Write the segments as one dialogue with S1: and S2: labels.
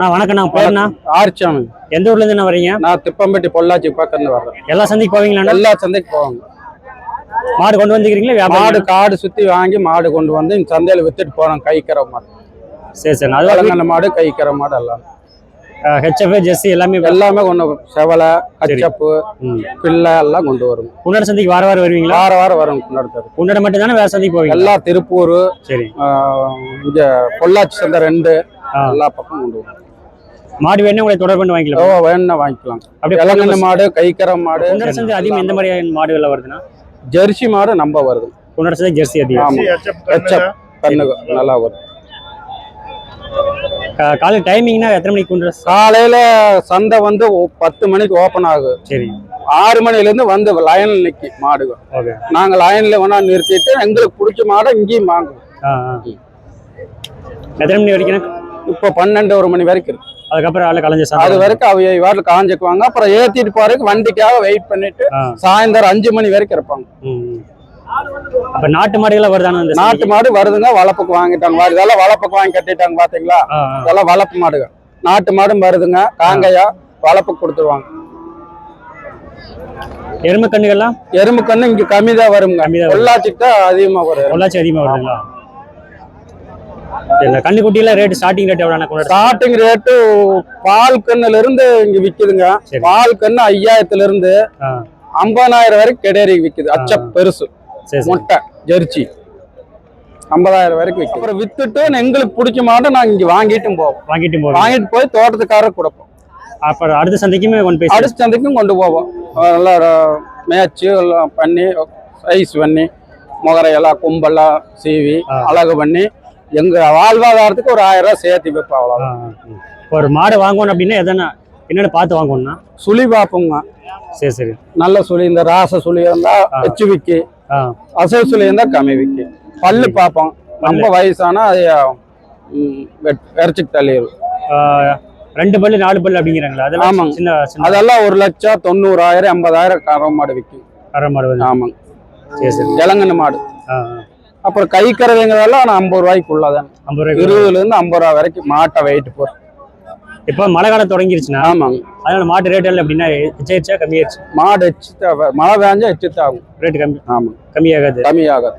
S1: நான் வணக்கம் நான் பேருண்ணா
S2: ஆர்ச்சாமி
S1: எந்த ஊர்ல இருந்து வரீங்க?
S2: நான் திப்பம்பட்டி பொள்ளாச்சி பக்கம் வர்றேன்.
S1: எல்லா சந்தைக்கு போவீங்களா
S2: எல்லா சந்தைக்கு போவாங்க.
S1: மாடு கொண்டு வந்துக்கிறீங்களா?
S2: மாடு காடு சுத்தி வாங்கி மாடு கொண்டு வந்து இந்த சந்தையில வித்துட்டு போறோம் கைக்கிற மாடு.
S1: சரி சரி. அது
S2: தெலங்கானா மாடு கைக்கிற மாடு எல்லாம்.
S1: ஹெச்எஃப் ஜெர்சி எல்லாமே
S2: எல்லாமே கொண்டு. செவலை
S1: ம்.
S2: பிள்ளை எல்லாம் கொண்டு வரும்.
S1: குன்னட சந்தைக்கு வார வாரம் வருவீங்களா?
S2: வார வாரம் வரும் நடத்துறது
S1: குன்னட மட்டும் தானே வேற சந்தைக்கு போவீங்க?
S2: எல்லா திருப்பூர்
S1: சரி.
S2: இங்க பொள்ளாச்சி சந்தை ரெண்டு. எல்லா பக்கம் கொண்டு வரும்.
S1: மாடு வேணும் உங்களை தொடர்பு பண்ணி வாங்கிக்கலாம்.
S2: எவ்வளோ வேணும்னா வாங்கிக்கலாம்.
S1: அப்படியே
S2: தெலங்கானா மாடு கைக்கிற மாடு
S1: குன்னட சந்தை அதிகம் எந்த மாதிரியான மாடுகள் வருதுன்னா?
S2: ஜெர்சி மாடு நம்ப வருது.
S1: குன்னட சந்தை ஜெர்சி அதிகம்.
S2: கண்ணுக்கு நல்லா வரும்.
S1: காலை டைமிங்னா எத்தனை மணிக்கு ச-
S2: காலையில சந்தை வந்து பத்து மணிக்கு ஓபன் ஆகும்
S1: சரி.
S2: ஆறு மணில இருந்து வந்து லைன்ல நிக்கி மாடுங்க
S1: ஓகே.
S2: நாங்க லைன்ல வேணா நிறுத்திட்டு எங்களுக்கு பிடிச்ச மாடை இங்கேயும் வாங்குவோம்.
S1: எத்தனை மணி வரைக்கும்?
S2: இப்போ பன்னெண்டு ஒரு மணி வரைக்கும் இருக்கு.
S1: அதுக்கப்புறம் ஆளு கலைஞ்ச
S2: அது வரைக்கும் அவங்க வாட்டில் காஞ்சிக்குவாங்க. அப்புறம் ஏத்திட்டு போறதுக்கு வண்டிக்காக வெயிட் பண்ணிட்டு சாயந்தரம் அஞ்சு மணி வரைக்கும் இருப்பாங்க.
S1: அப்ப நாட்டு மாடுகளா வருதானே
S2: நாட்டு மாடு வருதுங்க வளப்புக்கு வாங்கிட்டாங்க. இதெல்லாம் வளப்புக்கு வாங்கி கட்டிட்டாங்க பாத்தீங்களா? இதெல்லாம் வளப்பு மாடுங்க நாட்டு மாடும் வருதுங்க காங்கையா வளப்புக்கு கொடுத்துருவாங்க.
S1: எருமை கண்ணுகள்லாம்
S2: எறும்பு கண்ணு இங்க கம்மி தான் வருங்க. பொள்ளாச்சிக்கு தான் அதிகமா வரும்.
S1: பொள்ளாச்சி அதிகமா வருதுங்களா? இந்த கண்ணுக்குட்டியில ரேட் ஸ்டார்டிங் ரேட் எவ்வளோ
S2: ஸ்டார்டிங் ரேட்டு பால் கண்ணுல இருந்து இங்க விக்குதுங்க.
S1: சரி.
S2: பால் கண்ணு ஐயாயிரத்துல இருந்து
S1: ஆ.
S2: ஐம்பதாயிரம் வரைக்கும் கெடேரி விக்குது. அச்ச பெருசு. முட்டை ஜெர்சி. ஐம்பதாயிரம் வரைக்கும் விற்கும் அப்புறம் வித்துட்டு எங்களுக்கு பிடிச்ச மாட்டை நாங்க இங்க வாங்கிட்டும் போவோம்.
S1: வாங்கிட்டு போவோம்.
S2: வாங்கிட்டு போய் தோட்டத்துக்காரர் கொடுப்போம்.
S1: அப்புறம் அடுத்த சந்தைக்குமே கொண்டு போய்
S2: அடுத்த சந்தைக்கும் கொண்டு போவோம். நல்லா மேட்ச்சு எல்லாம் பண்ணி சைஸ் பண்ணி முகரையெல்லாம் கும்பெல்லாம் சீவி. அழகு பண்ணி எங்க வாழ்வாதாரத்துக்கு ஒரு ஆயிரம் ரூபாய் சேர்த்து வைப்போம் அவ்வளோ
S1: ஆ, ஆ. இப்ப ஒரு மாடு வாங்கணும் அப்படின்னா எதனா என்னென்ன பார்த்து வாங்கணும்னா?
S2: சுழி பார்ப்போங்க
S1: சரி சரி.
S2: நல்ல சுழி இந்த ராச சுழி இருந்தா
S1: ஆ.
S2: எச்சு விக்கி.
S1: ஆ.
S2: அசல் சுழி இருந்தா கம்மி விக்கி. பல்லு பார்ப்போம். ரொம்ப வயசானா அது இறைச்சிக்கு தள்ளிடும்
S1: ரெண்டு பல்லு நாலு பல்லு அப்படிங்கிறாங்களா? அதெல்லாம்
S2: ஆமாங்க.
S1: சின்ன
S2: அதெல்லாம் ஒரு லட்சம் தொண்ணூறாயிரம் எண்பதாயிரம் கறவை மாடு விற்கும்
S1: கரை மாடு
S2: ஆமாங்க.
S1: சரி சரி.
S2: இளங்கன்னு மாடு.
S1: ஆ.
S2: அப்புறம் கை கறவைங்கிறதெல்லாம் நான் ஐம்பது ரூபாய்க்குள்ளதான்.
S1: ஐம்பது ரூபாய்க்கு
S2: இருபதுல இருந்து ஐம்பது ரூபா வரைக்கும் மாட்டை வெயிட் போகும்
S1: இப்போ மழை காலம் தொடங்கிருச்சுன்னா
S2: ஆமாங்க.
S1: அதனால மாட்டு ரேட் எல்லாம் எப்படின்னா எச்சாயிருச்சா கம்மியாயிருச்சு.
S2: மாடு எச்சு. மழை பெஞ்சா எச்சு ஆகும்
S1: ரேட் கம்மி.
S2: ஆமாங்க
S1: கம்மியாகாது.
S2: கம்மியாகாது.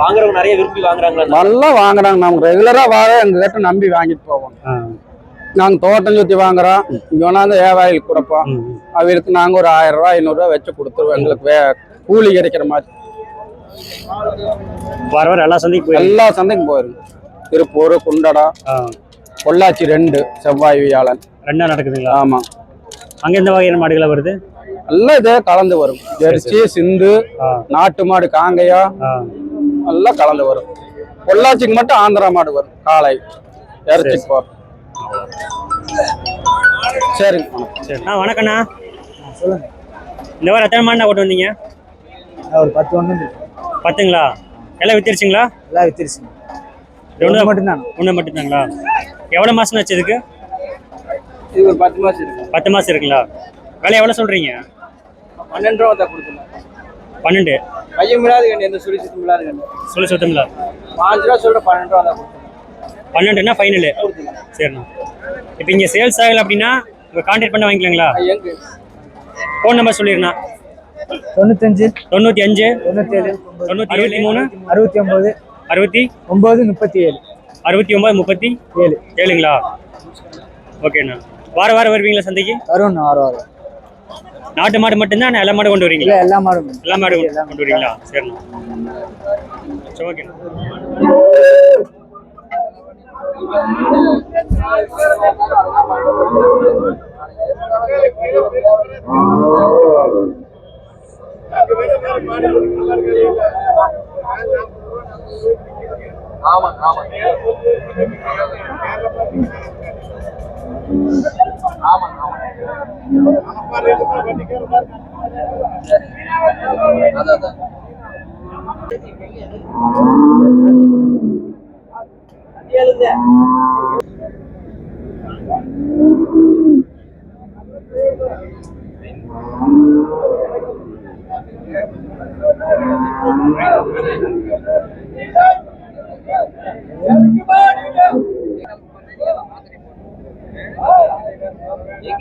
S3: வாங்குறவங்க நிறைய விரும்பி வாங்குறாங்களா?
S2: நல்லா வாங்குறாங்க. நாங்க ரெகுலரா வாங்க எங்க கிட்ட நம்பி வாங்கிட்டு போவோம்.
S1: ஆ.
S2: நாங்க தோட்டம் சுத்தி வாங்குறோம். இங்க கொண்டாந்து வியாபாரிகளுக்கு கொடுப்போம். அவருக்கு நாங்க ஒரு ஆயிரம் ரூபாய் ஐநூறு ரூபாய் வச்சு கொடுத்துருவோம். எங்களுக்கு வே கூலி கிடைக்கிற மாதிரி.
S1: வார வாரம் எல்லா சந்தைக்கு போய்
S2: எல்லா சந்தைக்கும் போயிருங்க திருப்பூர் குண்டடா பொள்ளாச்சி ரெண்டு செவ்வாய் வியாழன்.
S1: ரெண்டா நடக்குதுங்களா?
S2: ஆமா.
S1: அங்க எந்த வகையான மாடுகளா வருது?
S2: எல்லாம் இதே கலந்து வரும். ஜெர்சி சிந்து நாட்டு மாடு காங்கையா எல்லாம் கலந்து வரும். பொள்ளாச்சிக்கு மட்டும் ஆந்திரா மாடு வரும் போகிறோம் சரிங்க வணக்கம்.
S1: சரி. ஆ வணக்கண்ணா இந்த வாரம் எத்தனை மாடுண்ணா கொண்டு வந்தீங்க?
S4: ஒரு பத்து ஒன்று
S1: பத்துங்களா? எல்லாம் வித்துருச்சுங்களா?
S4: எல்லாம் வித்துருச்சு
S1: இது ஒன்று
S4: மட்டும்தான்?
S1: ஒன்று மட்டும்தாங்களா? எவ்வளோ மாசம் ஆச்சு இதுக்கு?
S3: இது ஒரு பத்து மாசம் இருக்கு.
S1: பத்து மாசம் இருக்குங்களா? விலை எவ்வளோ சொல்றீங்க?
S3: பன்னெண்டு ரூபா தான் கொடுத்துருங்க
S1: பன்னெண்டு.
S3: பையன் விழாது கண்டு எந்த சுழி சுத்தம் விழாது கண்டு
S1: சொல்லி சுத்தங்களா
S3: பாஞ்சு ரூபா சொல்ற பன்னெண்டு ரூபா தான் கொடுத்துருங்க
S1: பன்னெண்டுன்னா ஃபைனலு சரிண்ணா. இப்போ இங்கே சேல்ஸ் ஆகலை அப்படின்னா உங்கள் கான்டாக்ட் பண்ண வாங்கிக்கலாங்களா?
S3: எங்க?
S1: ஃபோன் நம்பர் சொல்லிடுண்ணா.
S4: தொண்ணூத்தஞ்சு.
S1: தொண்ணூற்றி அஞ்சு
S4: தொண்ணூத்தேழு.
S1: தொண்ணூற்றி அறுபத்தி மூணு
S4: அறுபத்தி. ஒன்பது
S1: அறுபத்தி
S4: ஒன்பது முப்பத்தி. ஏழு.
S1: அறுபத்தி ஒம்பது முப்பத்தி
S4: ஏழு
S1: ஏழுங்களா? ஓகேண்ணா. வார வாரம் வருவீங்களா சந்தைக்கு?
S4: வரும்ண்ணா வரும் வரும்.
S1: நாட்டு மாடு மட்டும்தான்? எல்லா மாடு கொண்டு
S4: இல்லை
S1: வரீங்களா
S4: எல்லா மாடும்
S1: எல்லா மாடு கொண்டு வரீங்களா சரிண்ணா. சரி ஓகேண்ணா.
S3: ஆமா ஆமா. ஆமா ஆமா அதான் அதான்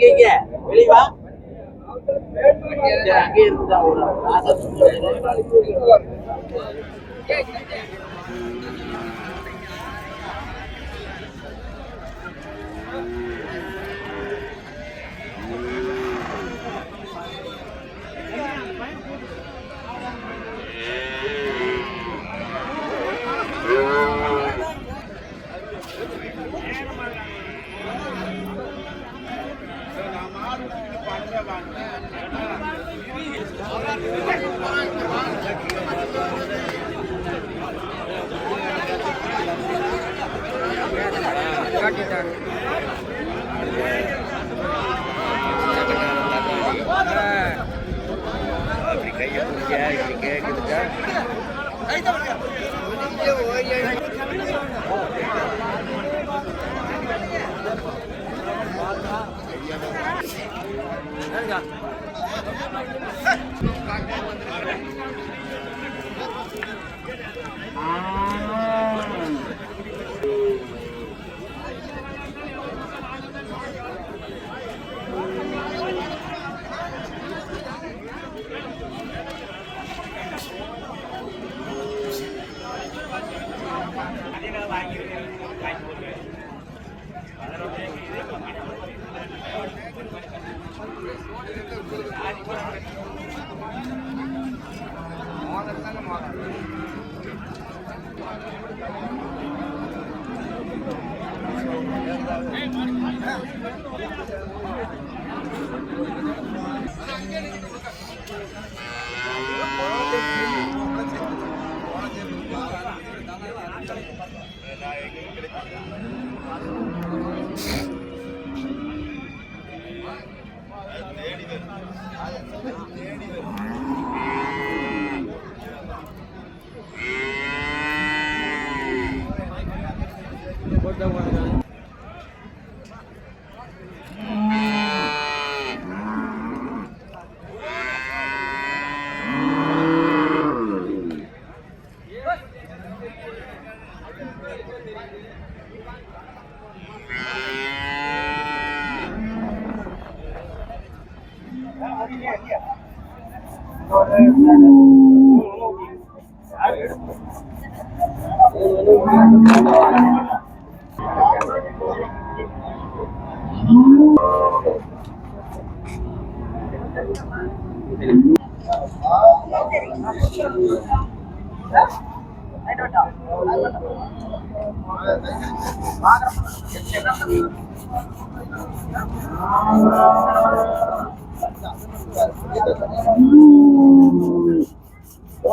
S3: எங்க வெளிவா. அங்கே இருந்தா ஒரு ஆசை Thank you, Thank you. Thank you.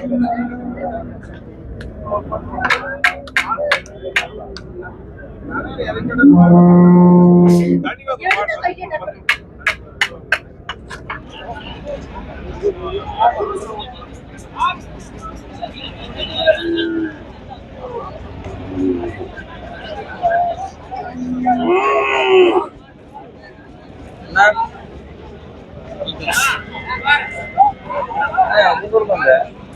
S3: Nak. Ya, betul kan ya?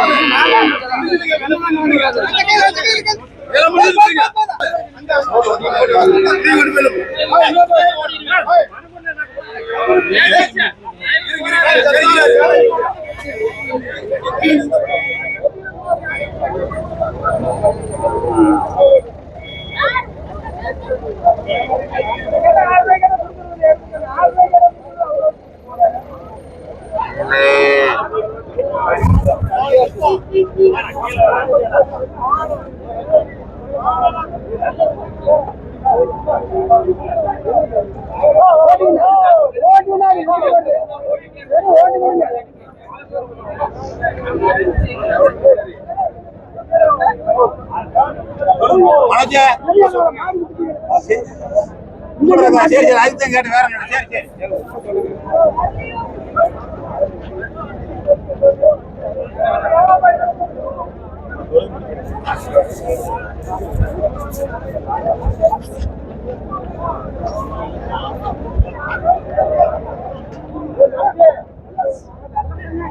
S3: ஒரு ராசா சரி. சரி அதுதான் கேட்டு வேற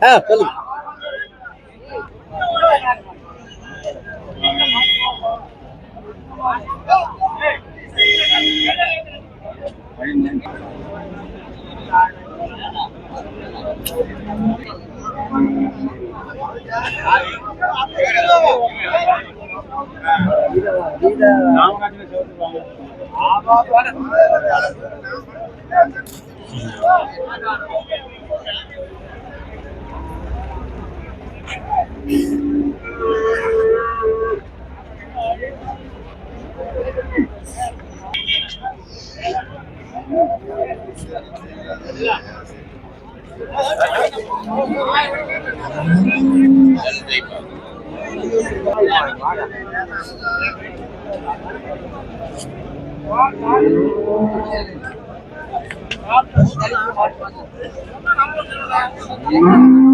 S3: হ্যাঁ চলুন சரி சரி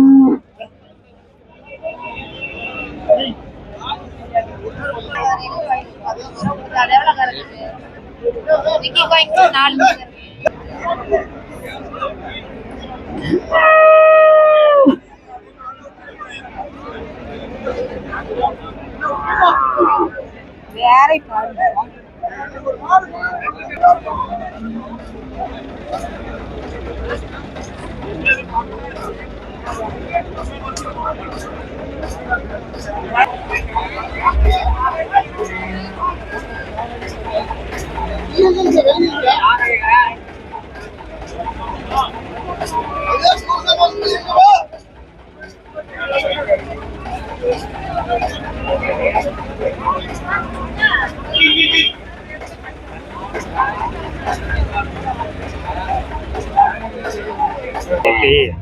S5: விக்கி கோயிங்ஸ் நாலு பேர் வேற பாருங்க
S1: Oke. Okay.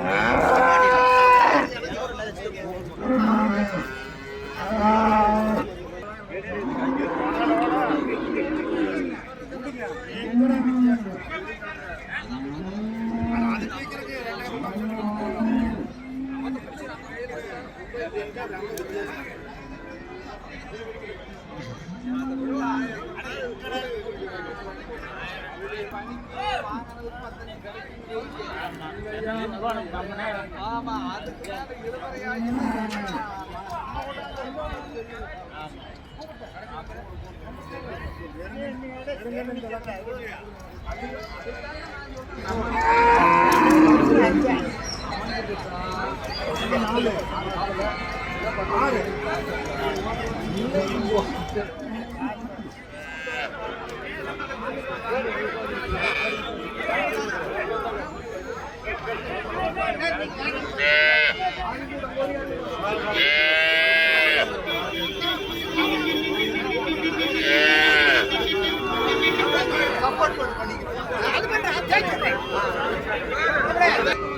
S1: Ah. Yeah. Abre!